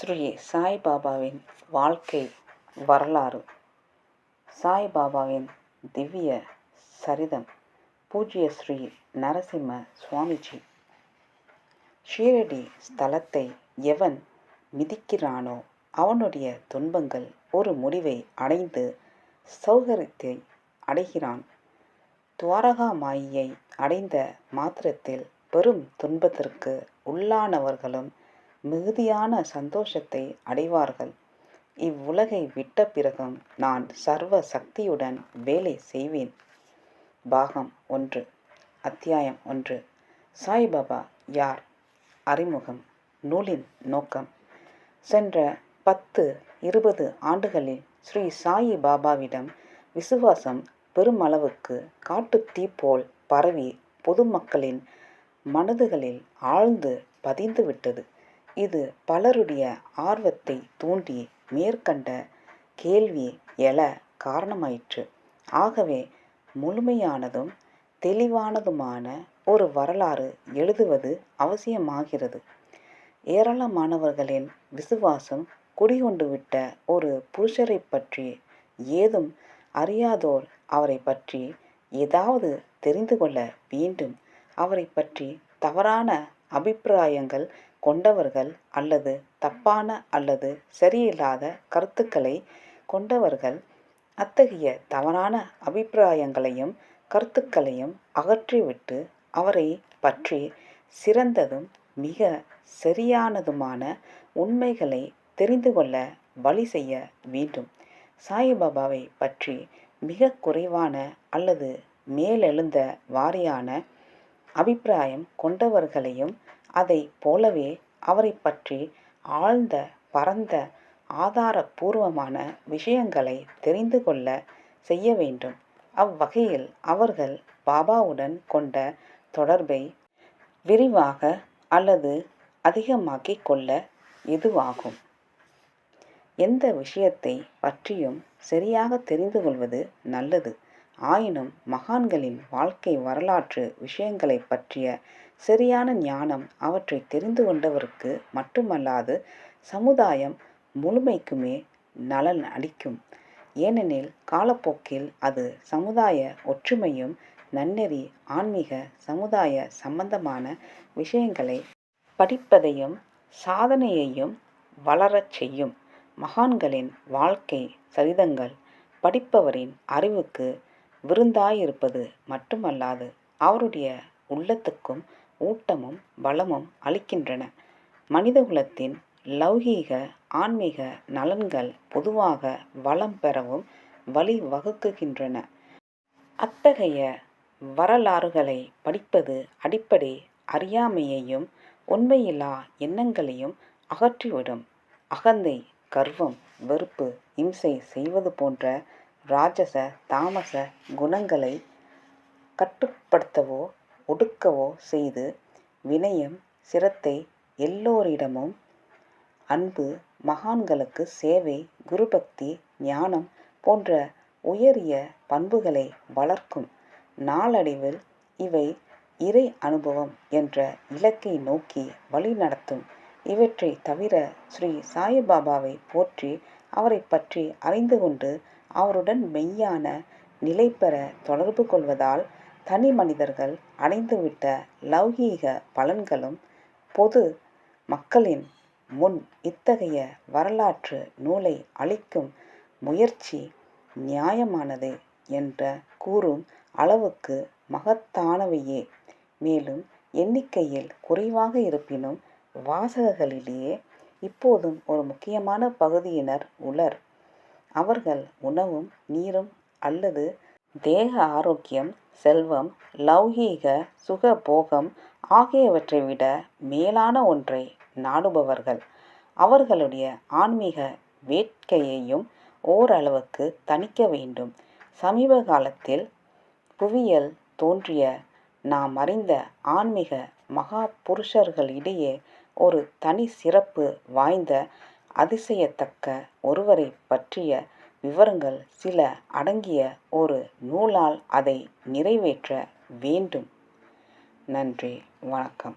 ஸ்ரீ சாய்பாபாவின் வாழ்க்கை வரலாறு. சாய்பாபாவின் திவ்ய சரிதம் பூஜ்ய ஸ்ரீ நரசிம்ம சுவாமிஜி. ஷீரடி ஸ்தலத்தை எவன் மிதிக்கிறானோ அவனுடைய துன்பங்கள் ஒரு முடிவை அடைந்து சௌகரியத்தை அடைகிறான். துவாரகாமாயியை அடைந்த மாத்திரத்தில் பெரும் துன்பத்திற்கு உள்ளானவர்களும் மிகுதியான சந்தோஷத்தை அடைவார்கள். இவ்வுலகை விட்ட பிறகும் நான் சர்வ சக்தியுடன் வேலை செய்வேன். பாகம் ஒன்று அத்தியாயம் ஒன்று. சாய்பாபா யார்? அறிமுகம். நூலின் நோக்கம். சென்ற பத்து இருபது ஆண்டுகளில் ஸ்ரீ சாயி பாபாவிடம் விசுவாசம் பெருமளவுக்கு காட்டுத்தீ போல் பரவி பொதுமக்களின் மனதுகளில் ஆழ்ந்து பதிந்துவிட்டது. இது பலருடைய ஆர்வத்தை தூண்டி மேற்கண்ட கேள்வி எழ காரணமாயிற்று. ஆகவே முழுமையானதும் தெளிவானதுமான ஒரு வரலாறு எழுதுவது அவசியமாகிறது. ஏராளமானவர்களின் விசுவாசம் குடிகொண்டு விட்ட ஒரு புருஷரை பற்றி ஏதும் அறியாதோர் அவரை பற்றி ஏதாவது தெரிந்து கொள்ள வேண்டும். அவரை பற்றி தவறான அபிப்பிராயங்கள் கொண்டவர்கள் அல்லது தப்பான அல்லது சரியில்லாத கருத்துக்களை கொண்டவர்கள் அத்தகைய தவறான அபிப்பிராயங்களையும் கருத்துக்களையும் அகற்றிவிட்டு அவரை பற்றி சிறந்ததும் மிக சரியானதுமான உண்மைகளை தெரிந்து கொள்ள வழி செய்ய வேண்டும். சாய்பாபாவை பற்றி மிக குறைவான அல்லது மேலெழுந்த வாரியான அபிப்பிராயம் கொண்டவர்களையும் அதை போலவே அவரை பற்றி ஆழ்ந்த பரந்த ஆதாரபூர்வமான விஷயங்களை தெரிந்து கொள்ள செய்ய வேண்டும். அவ்வகையில் அவர்கள் பாபாவுடன் கொண்ட தொடர்பை விரிவாக அல்லது அதிகமாக்கிக் கொள்ள எதுவாகும்? எந்த விஷயத்தை பற்றியும் சரியாக தெரிந்து கொள்வது நல்லது. ஆயினும் மகான்களின் வாழ்க்கை வரலாற்று விஷயங்களை பற்றிய சரியான ஞானம் அவற்றை தெரிந்து கொண்டவருக்கு மட்டுமல்லாது சமுதாயம் முழுமைக்குமே நலன் அளிக்கும். ஏனெனில் காலப்போக்கில் அது சமுதாய ஒற்றுமையும் நன்னெறி ஆன்மீக சமுதாய சம்பந்தமான விஷயங்களை படிப்பதையும் சாதனையையும் வளரச் செய்யும். மகான்களின் வாழ்க்கை சரிதங்கள் படிப்பவரின் அறிவுக்கு விருந்தாயிருப்பது மட்டுமல்லாது அவருடைய உள்ளத்துக்கும் ஊட்டமும் பலமும் அளிக்கின்றன. மனிதகுலத்தின் லௌகீக ஆன்மீக நலன்கள் பொதுவாக வளம் பெறவும் வழிவகுக்குகின்றன அத்தகைய வரலாறுகளை படிப்பது அடிப்படை அறியாமையையும் உண்மையில்லா எண்ணங்களையும் அகற்றிவிடும். அகந்தை கர்வம் வெறுப்பு இம்சை செய்வது போன்ற ராஜச தாமச குணங்களை கட்டுப்படுத்தவோ ஒடுக்கவோ செய்து வினயம் சிரத்தை எல்லோரிடமும் அன்பு மகான்களுக்கு சேவை குருபக்தி ஞானம் போன்ற உயரிய பண்புகளை வளர்க்கும் நாளடைவில் இவை இறை அனுபவம் என்ற இலக்கை நோக்கி வழிநடத்தும் இவற்றை தவிர ஸ்ரீ சாய்பாபாவை போற்றி அவரை பற்றி அறிந்து கொண்டு அவருடன் மெய்யான நிலை பெற தொடர்பு கொள்வதால் தனி மனிதர்கள் அடைந்துவிட்ட லௌகீக பலன்களும் பொது மக்களின் முன் இத்தகைய வரலாற்று நூலை அளிக்கும் முயற்சி நியாயமானது என்ற கூறும் அளவுக்கு மகத்தானவையே. மேலும் எண்ணிக்கையில் குறைவாக இருப்பினும் வாசகர்களிலேயே இப்போதும் ஒரு முக்கியமான பகுதியினர் உலர். அவர்கள் உணவும் நீரும் அல்லது தேக ஆரோக்கியம் செல்வம் லௌகீக சுகபோகம் ஆகியவற்றை விட மேலான ஒன்றை நாடுபவர்கள். அவர்களுடைய ஆன்மீக வேட்கையையும் ஓரளவுக்கு தணிக்க வேண்டும். சமீப காலத்தில் புவியியல் தோன்றிய நாம் அறிந்த ஆன்மீக மகா புருஷர்களிடையே ஒரு தனி சிறப்பு வாய்ந்த அதிசயத்தக்க ஒருவரை பற்றிய விவரங்கள் சில அடங்கிய ஒரு நூலால் அதை நிறைவேற்ற வேண்டும். நன்றி வணக்கம்.